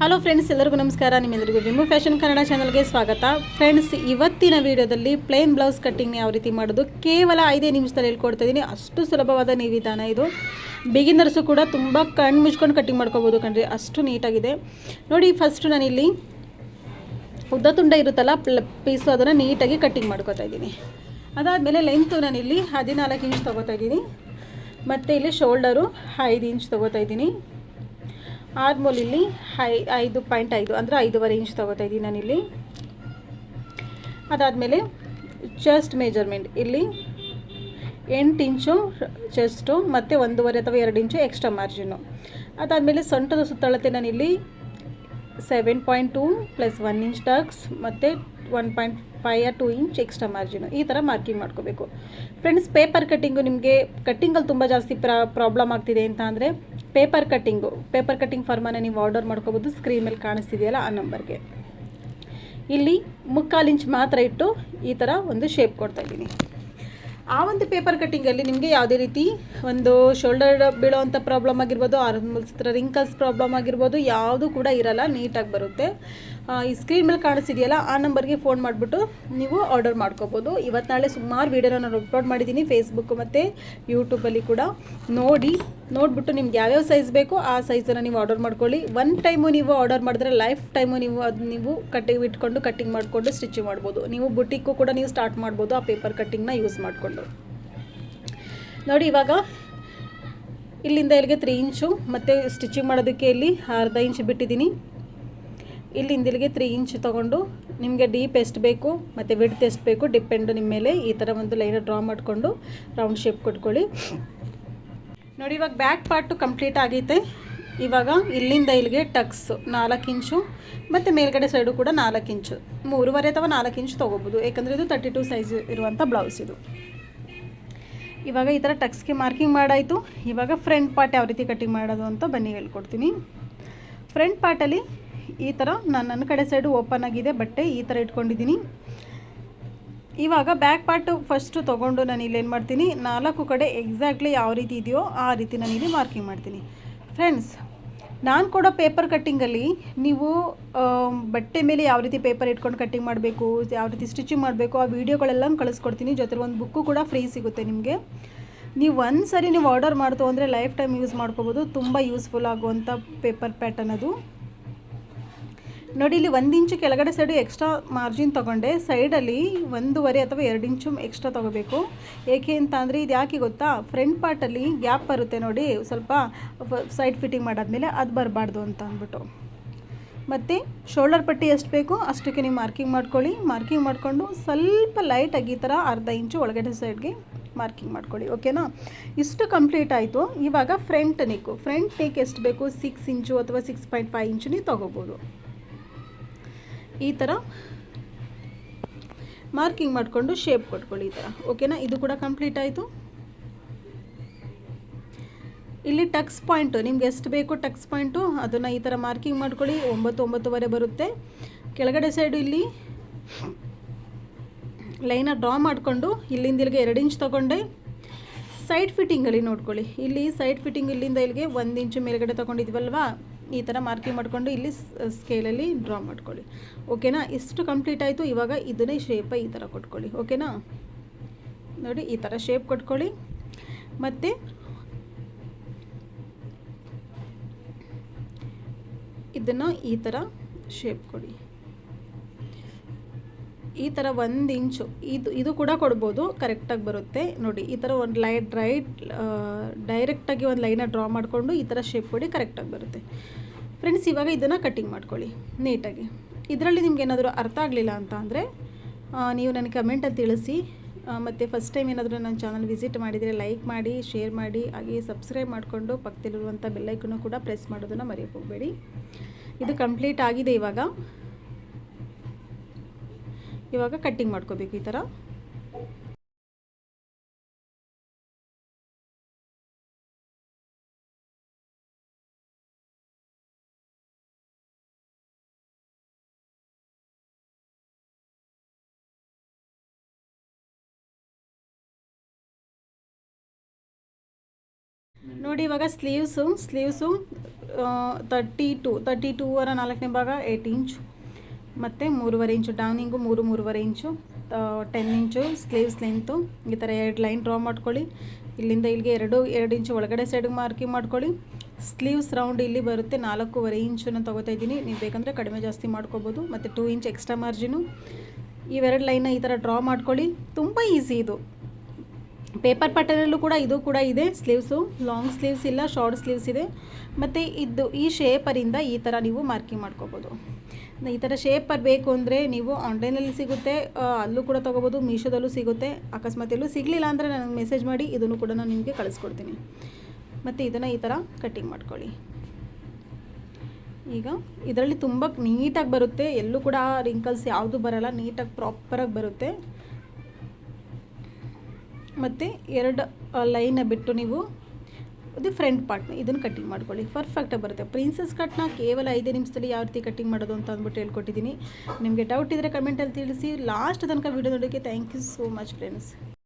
Hello friends ಎಲ್ಲರಿಗೂ ನಮಸ್ಕಾರ. ನಿಮ್ಮೆಲ್ಲರಿಗೂ ವಿಮು ಫ್ಯಾಷನ್ ಕನ್ನಡ ಚಾನಲ್ಗೆ ಸ್ವಾಗತ. ಫ್ರೆಂಡ್ಸ್ ಇವತ್ತಿನ ವಿಡಿಯೋದಲ್ಲಿ ಪ್ಲೇನ್ ಬ್ಲೌಸ್ ಕಟ್ಟಿಂಗ್ನ ಯಾವ ರೀತಿ ಮಾಡೋದು ಕೇವಲ ಐದೇ ನಿಮಿಷದಲ್ಲಿ ಹೇಳ್ಕೊಡ್ತಾಯಿದ್ದೀನಿ ಅಷ್ಟು ಸುಲಭವಾದ ವಿಧಾನ ಇದು. ಬಿಗಿನರ್ಸು ಕೂಡ ತುಂಬ ಕಣ್ಣು ಮುಚ್ಕೊಂಡು ಕಟ್ಟಿಂಗ್ ಮಾಡ್ಕೋಬೋದು ಕಣ್ರಿ. ಅಷ್ಟು ನೀಟಾಗಿದೆ. ನೋಡಿ ಫಸ್ಟು ನಾನಿಲ್ಲಿ ಉದ್ದ ತುಂಡ ಇರುತ್ತಲ್ಲ, ಪ್ಲ ಪೀಸು ಅದನ್ನು ನೀಟಾಗಿ ಕಟ್ಟಿಂಗ್ ಮಾಡ್ಕೋತಾ ಇದ್ದೀನಿ. ಅದಾದಮೇಲೆ ಲೆಂತು ನಾನಿಲ್ಲಿ ಹದಿನಾಲ್ಕು ಇಂಚ್ ತೊಗೋತಾ ಇದ್ದೀನಿ. ಮತ್ತು ಇಲ್ಲಿ ಶೋಲ್ಡರು ಐದು ಇಂಚ್ ತೊಗೋತಾ ಇದ್ದೀನಿ. ಆರ್ಮೋಲ್ ಇಲ್ಲಿ ಐ ಐದು ಪಾಯಿಂಟ್ ಐದು ಅಂದರೆ ಐದೂವರೆ ಇಂಚ್ ತೊಗೋತಾ ಇದ್ದೀನಿ ನಾನಿಲ್ಲಿ ಅದಾದಮೇಲೆ ಚೆಸ್ಟ್ ಮೇಜರ್ಮೆಂಟ್ ಇಲ್ಲಿ ಎಂಟು ಇಂಚು ಚೆಸ್ಟು ಮತ್ತು ಒಂದೂವರೆ ಅಥವಾ ಎರಡು ಇಂಚು ಎಕ್ಸ್ಟ್ರಾ ಮಾರ್ಜಿನು ಅದಾದಮೇಲೆ ಸೊಂಟದ ಸುತ್ತಳತೆ ನಾನಿಲ್ಲಿ seven point two plus one inch tucks ಮತ್ತು one point five two inch extra margin ಈ ಥರ ಮಾರ್ಕಿಂಗ್ ಮಾಡ್ಕೋಬೇಕು. ಫ್ರೆಂಡ್ಸ್ ಪೇಪರ್ ಕಟ್ಟಿಂಗು ನಿಮಗೆ ಕಟ್ಟಿಂಗಲ್ಲಿ ತುಂಬ ಜಾಸ್ತಿ ಪ್ರಾ ಪ್ರಾಬ್ಲಮ್ ಆಗ್ತಿದೆ ಅಂತ ಅಂದರೆ ಪೇಪರ್ ಕಟ್ಟಿಂಗು, ಪೇಪರ್ ಕಟ್ಟಿಂಗ್ ಫಾರ್ಮನ್ನು ನೀವು ಆರ್ಡರ್ ಮಾಡ್ಕೋಬೋದು ಸ್ಕ್ರೀನ್ ಮೇಲೆ ಕಾಣಿಸ್ತಿದೆಯಲ್ಲ ಆ ನಂಬರ್ಗೆ. ಇಲ್ಲಿ ಮುಕ್ಕಾಲು ಇಂಚ್ ಮಾತ್ರ ಇಟ್ಟು ಈ ಥರ ಒಂದು ಶೇಪ್ ಕೊಡ್ತಾ ಇದ್ದೀನಿ. ಆ ಒಂದು ಪೇಪರ್ ಕಟ್ಟಿಂಗಲ್ಲಿ ನಿಮಗೆ ಯಾವುದೇ ರೀತಿ ಒಂದು ಶೋಲ್ಡರ್ ಬೀಳೋವಂಥ ಪ್ರಾಬ್ಲಮ್ ಆಗಿರ್ಬೋದು ಆರ್ಮಲ್ಸ್ ರಿಂಕಲ್ಸ್ ಪ್ರಾಬ್ಲಮ್ ಆಗಿರ್ಬೋದು, ಯಾವುದೂ ಕೂಡ ಇರೋಲ್ಲ ನೀಟಾಗಿ ಬರುತ್ತೆ. ಈ ಸ್ಕ್ರೀನ್ ಮೇಲೆ ಕಾಣಿಸ್ತಿದೆಯಲ್ಲ, ಆ ನಂಬರ್ಗೆ ಫೋನ್ ಮಾಡಿಬಿಟ್ಟು ನೀವು ಆರ್ಡರ್ ಮಾಡ್ಕೋಬೋದು. ಇವತ್ತು ನಾಳೆ ಸುಮಾರು ವೀಡಿಯೋನ ನಾನು ಅಪ್ಲೋಡ್ ಮಾಡಿದ್ದೀನಿ ಫೇಸ್ಬುಕ್ ಮತ್ತು ಯೂಟ್ಯೂಬಲ್ಲಿ ಕೂಡ. ನೋಡಿ, ನೋಡಿಬಿಟ್ಟು ನಿಮ್ಗೆ ಯಾವ್ಯಾವ ಸೈಜ್ ಬೇಕೋ, ಆ ಸೈಜನ್ನು ನೀವು ಆರ್ಡರ್ ಮಾಡ್ಕೊಳ್ಳಿ. ಒನ್ ಟೈಮು ನೀವು ಆರ್ಡರ್ ಮಾಡಿದ್ರೆ ಲೈಫ್ ಟೈಮು ನೀವು ಅದು ನೀವು ಕಟ್ಟಿಂಗ್ ಇಟ್ಕೊಂಡು ಕಟ್ಟಿಂಗ್ ಮಾಡಿಕೊಂಡು ಸ್ಟಿಚಿಂಗ್ ಮಾಡ್ಬೋದು. ನೀವು ಬುಟ್ಟಿಕ್ಕು ಕೂಡ ನೀವು ಸ್ಟಾರ್ಟ್ ಮಾಡ್ಬೋದು ಆ ಪೇಪರ್ ಕಟ್ಟಿಂಗ್ನ ಯೂಸ್ ಮಾಡಿಕೊಂಡು. ನೋಡಿ, ಇವಾಗ ಇಲ್ಲಿಂದ ಇಲ್ಲಿಗೆ ತ್ರೀ ಇಂಚು ಮತ್ತು ಸ್ಟಿಚಿಂಗ್ ಮಾಡೋದಕ್ಕೆ ಇಲ್ಲಿ ಅರ್ಧ ಇಂಚು ಬಿಟ್ಟಿದ್ದೀನಿ ಇಲ್ಲಿಂದ ಇಲ್ಲಿಗೆ ತ್ರೀ ಇಂಚ್ ತೊಗೊಂಡು ನಿಮಗೆ ಡೀಪ್ ಎಷ್ಟು ಬೇಕು, ಮತ್ತು ವಿಡ್ತ್ ಎಷ್ಟು ಬೇಕು ಡಿಪೆಂಡು ನಿಮ್ಮ ಮೇಲೆ ಈ ಥರ ಒಂದು ಲೈನ ಡ್ರಾ ಮಾಡಿಕೊಂಡು ರೌಂಡ್ ಶೇಪ್ ಕೊಟ್ಕೊಳ್ಳಿ. ನೋಡಿ, ಇವಾಗ ಬ್ಯಾಕ್ ಪಾರ್ಟು ಕಂಪ್ಲೀಟ್ ಆಗೈತೆ. ಇವಾಗ ಇಲ್ಲಿಂದ ಇಲ್ಲಿಗೆ ಟಕ್ಸ್ ನಾಲ್ಕು ಇಂಚು ಮತ್ತು ಮೇಲ್ಗಡೆ ಸೈಡು ಕೂಡ ನಾಲ್ಕು ಇಂಚು ಮೂರುವರೆ ಅಥವಾ ನಾಲ್ಕು ಇಂಚು ತೊಗೋಬೋದು. ಯಾಕಂದರೆ ಇದು ತರ್ಟಿ ಟು ಸೈಜ್ ಇರುವಂಥ ಬ್ಲೌಸ್ ಇದು. ಇವಾಗ ಈ ಥರ ಟಕ್ಸ್ಗೆ ಮಾರ್ಕಿಂಗ್ ಮಾಡಾಯಿತು. ಇವಾಗ ಫ್ರಂಟ್ ಪಾರ್ಟ್ ಯಾವ ರೀತಿ ಕಟ್ಟಿಂಗ್ ಮಾಡೋದು ಅಂತ ಬನ್ನಿ ಹೇಳ್ಕೊಡ್ತೀನಿ. ಫ್ರಂಟ್ ಪಾರ್ಟಲ್ಲಿ ಈ ಥರ ನಾನು ನನ್ನ ಕಡೆ ಸೈಡು ಓಪನ್ ಆಗಿದೆ, ಬಟ್ಟೆ ಈ ಥರ ಇಟ್ಕೊಂಡಿದ್ದೀನಿ. ಇವಾಗ ಬ್ಯಾಕ್ ಪಾರ್ಟು ಫಸ್ಟು ತೊಗೊಂಡು ನಾನು ಇಲ್ಲಿ ಏನು ಮಾಡ್ತೀನಿ, ನಾಲ್ಕು ಕಡೆ ಎಕ್ಸಾಕ್ಟ್ಲಿ ಯಾವ ರೀತಿ ಇದೆಯೋ ಆ ರೀತಿ ನಾನು ಇಲ್ಲಿ ಮಾರ್ಕಿಂಗ್ ಮಾಡ್ತೀನಿ. ಫ್ರೆಂಡ್ಸ್ ನಾನು ಕೊಡೋ ಪೇಪರ್ ಕಟ್ಟಿಂಗಲ್ಲಿ ನೀವು ಬಟ್ಟೆ ಮೇಲೆ ಯಾವ ರೀತಿ ಪೇಪರ್ ಇಟ್ಕೊಂಡು ಕಟ್ಟಿಂಗ್ ಮಾಡಬೇಕು, ಯಾವ ರೀತಿ ಸ್ಟಿಚಿಂಗ್ ಮಾಡಬೇಕು, ಆ ವೀಡಿಯೋಗಳೆಲ್ಲ ಕಳಿಸ್ಕೊಡ್ತೀನಿ. ಜೊತೆಗೆ ಒಂದು ಬುಕ್ಕು ಕೂಡ ಫ್ರೀ ಸಿಗುತ್ತೆ ನಿಮಗೆ. ನೀವು ಒಂದು ಸರಿ ನೀವು ಆರ್ಡರ್ ಮಾಡ್ತು ಅಂದರೆ ಲೈಫ್ ಟೈಮ್ ಯೂಸ್ ಮಾಡ್ಕೋಬೋದು. ತುಂಬ ಯೂಸ್ಫುಲ್ ಆಗುವಂಥ ಪೇಪರ್ ಪ್ಯಾಟರ್ನ್ ಅದು. ನೋಡಿ, ಇಲ್ಲಿ ಒಂದು ಇಂಚು ಕೆಳಗಡೆ ಸೈಡು ಎಕ್ಸ್ಟ್ರಾ ಮಾರ್ಜಿನ್ ತೊಗೊಂಡೆ. ಸೈಡಲ್ಲಿ ಒಂದೂವರೆ ಅಥವಾ ಎರಡು ಇಂಚು ಎಕ್ಸ್ಟ್ರಾ ತೊಗೋಬೇಕು. ಏಕೆ ಅಂತ ಅಂದರೆ, ಇದು ಯಾಕೆ ಗೊತ್ತಾ? ಫ್ರಂಟ್ ಪಾರ್ಟಲ್ಲಿ ಗ್ಯಾಪ್ ಬರುತ್ತೆ ನೋಡಿ, ಸ್ವಲ್ಪ ಸೈಡ್ ಫಿಟ್ಟಿಂಗ್ ಮಾಡಾದ್ಮೇಲೆ ಅದು ಬರಬಾರ್ದು ಅಂತ ಅಂದ್ಬಿಟ್ಟು. ಮತ್ತು ಶೋಲ್ಡರ್ ಪಟ್ಟಿ ಎಷ್ಟು ಬೇಕೋ? ಅಷ್ಟಕ್ಕೆ ನೀವು ಮಾರ್ಕಿಂಗ್ ಮಾಡ್ಕೊಳ್ಳಿ. ಮಾರ್ಕಿಂಗ್ ಮಾಡಿಕೊಂಡು ಸ್ವಲ್ಪ ಲೈಟಾಗಿ ಈ ಥರ ಅರ್ಧ ಇಂಚು ಒಳಗಡೆ ಸೈಡ್ಗೆ ಮಾರ್ಕಿಂಗ್ ಮಾಡ್ಕೊಳ್ಳಿ ಓಕೆನಾ ಇಷ್ಟು ಕಂಪ್ಲೀಟ್ ಆಯಿತು. ಇವಾಗ ಫ್ರಂಟ್ ನೆಕ್ಕು ಫ್ರಂಟ್ ನೆಕ್ ಎಷ್ಟು ಬೇಕು? ಸಿಕ್ಸ್ ಇಂಚು ಅಥವಾ ಸಿಕ್ಸ್ ಪಾಯಿಂಟ್ ಫೈವ್ ಇಂಚು ನೀವು ತೊಗೋಬೋದು. ಈ ಥರ ಮಾರ್ಕಿಂಗ್ ಮಾಡಿಕೊಂಡು ಶೇಪ್ ಕೊಟ್ಕೊಳ್ಳಿ ಈ ಥರ ಓಕೆನಾ ಇದು ಕೂಡ ಕಂಪ್ಲೀಟ್ ಆಯಿತು. ಇಲ್ಲಿ ಟಕ್ಸ್ ಪಾಯಿಂಟು ನಿಮ್ಗೆ ಎಷ್ಟು ಬೇಕು ಟಕ್ಸ್ ಪಾಯಿಂಟು ಅದನ್ನು ಈ ಥರ ಮಾರ್ಕಿಂಗ್ ಮಾಡ್ಕೊಳ್ಳಿ. ಒಂಬತ್ತು ಒಂಬತ್ತುವರೆ ಬರುತ್ತೆ. ಕೆಳಗಡೆ ಸೈಡು ಇಲ್ಲಿ ಲೈನ ಡ್ರಾ ಮಾಡಿಕೊಂಡು ಇಲ್ಲಿಂದ ಇಲ್ಲಿಗೆ ಎರಡು ಇಂಚ್ ತೊಗೊಂಡೆ. ಸೈಡ್ ಫಿಟ್ಟಿಂಗಲ್ಲಿ ನೋಡ್ಕೊಳ್ಳಿ. ಇಲ್ಲಿ ಸೈಡ್ ಫಿಟ್ಟಿಂಗ್ ಇಲ್ಲಿಂದ ಇಲ್ಲಿಗೆ ಒಂದು ಇಂಚು ಮೇಲ್ಗಡೆ ತೊಗೊಂಡಿದ್ವಲ್ವಾ? ಈ ಥರ ಮಾರ್ಕಿಂಗ್ ಮಾಡಿಕೊಂಡು ಇಲ್ಲಿ ಸ್ಕೇಲಲ್ಲಿ ಡ್ರಾ ಮಾಡ್ಕೊಳ್ಳಿ. ಓಕೆನಾ ಇಷ್ಟು ಕಂಪ್ಲೀಟ್ ಆಯಿತು, ಇವಾಗ ಇದನ್ನೇ ಶೇಪ ಈ ಥರ ಕೊಟ್ಕೊಳ್ಳಿ. ಓಕೆನಾ ನೋಡಿ, ಈ ಥರ ಶೇಪ್ ಕೊಟ್ಕೊಳ್ಳಿ. ಮತ್ತು ಇದನ್ನು ಈ ಥರ ಶೇಪ್ ಕೊಡಿ. ಈ ಥರ ಒಂದು ಇಂಚು, ಇದು ಇದು ಕೂಡ ಕೊಡ್ಬೋದು ಕರೆಕ್ಟಾಗಿ ಬರುತ್ತೆ. ನೋಡಿ, ಈ ಥರ ಒಂದು ಲೈಟ್ ರೈಟ್ ಡೈರೆಕ್ಟಾಗಿ ಒಂದು ಲೈನ ಡ್ರಾ ಮಾಡಿಕೊಂಡು ಈ ಥರ ಶೇಪ್ ಕೊಡಿ ಕರೆಕ್ಟಾಗಿ ಬರುತ್ತೆ. ಫ್ರೆಂಡ್ಸ್ ಇವಾಗ ಇದನ್ನು ಕಟ್ಟಿಂಗ್ ಮಾಡ್ಕೊಳ್ಳಿ ನೀಟಾಗಿ ಇದರಲ್ಲಿ ನಿಮ್ಗೆ ಏನಾದರೂ ಅರ್ಥ ಆಗಲಿಲ್ಲ ಅಂತ ಅಂದರೆ ನೀವು ನನಗೆ ಕಮೆಂಟಲ್ಲಿ ತಿಳಿಸಿ. ಮತ್ತು ಫಸ್ಟ್ ಟೈಮ್ ಏನಾದರೂ ನನ್ನ ಚಾನಲ್ ವಿಸಿಟ್ ಮಾಡಿದರೆ ಲೈಕ್ ಮಾಡಿ ಶೇರ್ ಮಾಡಿ ಹಾಗೆ ಸಬ್ಸ್ಕ್ರೈಬ್ ಮಾಡಿಕೊಂಡು ಪಕ್ಕದಲ್ಲಿರುವಂಥ ಬೆಲ್ಲೈಕನ್ನು ಕೂಡ ಪ್ರೆಸ್ ಮಾಡೋದನ್ನು ಮರೆಯೋಕೆ ಹೋಗಬೇಡಿ ಇದು ಕಂಪ್ಲೀಟ್ ಆಗಿದೆ ಇವಾಗ. ಇವಾಗ ಕಟ್ಟಿಂಗ್ ಮಾಡ್ಕೋಬೇಕು ಈ ಥರ ನೋಡಿ ಇವಾಗ sleeves sleeves thirty two thirty ಟೂವರ ನಾಲ್ಕನೇ ಭಾಗ ಏಯ್ಟ್ ಇಂಚ್ ಮತ್ತು ಮೂರುವರೆ ಇಂಚು ಡೌನಿಂಗು, ಮೂರು, ಮೂರುವರೆ inch ten inch sleeves length ಈ ಥರ ಎರಡು ಲೈನ್ ಡ್ರಾ ಮಾಡ್ಕೊಳ್ಳಿ. ಇಲ್ಲಿಂದ ಇಲ್ಲಿಗೆ ಎರಡು ಎರಡು ಇಂಚು ಒಳಗಡೆ ಸೈಡಿಗೆ ಮಾರ್ಕಿಂಗ್ ಮಾಡ್ಕೊಳ್ಳಿ. ಸ್ಲೀವ್ಸ್ ರೌಂಡ್ ಇಲ್ಲಿ ಬರುತ್ತೆ, ನಾಲ್ಕೂವರೆ ಇಂಚನ್ನು ತೊಗೋತಾ ಇದ್ದೀನಿ. ನೀವು ಬೇಕಂದರೆ ಕಡಿಮೆ ಜಾಸ್ತಿ ಮಾಡ್ಕೋಬೋದು, ಮತ್ತು ಟೂ ಇಂಚ್ ಎಕ್ಸ್ಟ್ರಾ ಮಾರ್ಜಿನು ಇವೆರಡು ಲೈನ್ನ ಈ ಥರ ಡ್ರಾ ಮಾಡ್ಕೊಳ್ಳಿ. ತುಂಬ ಈಸಿ ಇದು. ಪೇಪರ್ ಪ್ಯಾಟರ್ನಲ್ಲೂ ಕೂಡ ಇದು ಕೂಡ ಇದೆ ಸ್ಲೀವ್ಸು ಲಾಂಗ್ ಸ್ಲೀವ್ಸ್ ಇಲ್ಲ ಶಾರ್ಟ್ ಸ್ಲೀವ್ಸ್ ಇದೆ. ಮತ್ತು ಇದು ಈ ಶೇಪರಿಂದ ಈ ಥರ ನೀವು ಮಾರ್ಕಿಂಗ್ ಮಾಡ್ಕೋಬೋದು. ಈ ಥರ ಶೇಪರ್ ಬೇಕು ಅಂದರೆ ನೀವು ಆನ್ಲೈನಲ್ಲಿ ಸಿಗುತ್ತೆ ಅಲ್ಲೂ ಕೂಡ ತೊಗೋಬೋದು, ಮೀಶೋದಲ್ಲೂ ಸಿಗುತ್ತೆ ಅಕಸ್ಮಾತ್ ಎಲ್ಲೂ ಸಿಗಲಿಲ್ಲ ಅಂದರೆ ನನಗೆ ಮೆಸೇಜ್ ಮಾಡಿ, ಇದನ್ನು ಕೂಡ ನಾನು ನಿಮಗೆ ಕಳಿಸ್ಕೊಡ್ತೀನಿ. ಮತ್ತು ಇದನ್ನು ಈ ಥರ ಕಟ್ಟಿಂಗ್ ಮಾಡ್ಕೊಳ್ಳಿ. ಈಗ ಇದರಲ್ಲಿ ತುಂಬ ನೀಟಾಗಿ ಬರುತ್ತೆ, ಎಲ್ಲೂ ಕೂಡ ರಿಂಕಲ್ಸ್ ಯಾವುದು ಬರಲ್ಲ ನೀಟಾಗಿ ಪ್ರಾಪರಾಗಿ ಬರುತ್ತೆ. ಮತ್ತು ಎರಡು ಲೈನ ಬಿಟ್ಟು ನೀವು ಇದು ಫ್ರಂಟ್ ಪಾರ್ಟ್ನ ಇದನ್ನು ಕಟ್ಟಿಂಗ್ ಮಾಡ್ಕೊಳ್ಳಿ. ಪರ್ಫೆಕ್ಟಾಗಿ ಬರುತ್ತೆ. ಪ್ರಿನ್ಸಸ್ ಕಟ್ನ ಕೇವಲ ಐದೇ ನಿಮಿಷದಲ್ಲಿ ಯಾವ ರೀತಿ ಕಟ್ಟಿಂಗ್ ಮಾಡೋದು ಅಂತ ಅಂದ್ಬಿಟ್ಟು ಹೇಳ್ಕೊಟ್ಟಿದ್ದೀನಿ. ನಿಮಗೆ ಡೌಟ್ ಇದ್ದರೆ ಕಮೆಂಟಲ್ಲಿ ತಿಳಿಸಿ. ಲಾಸ್ಟ್ ತನಕ ವೀಡಿಯೋ ನೋಡೋಕ್ಕೆ thank you so much friends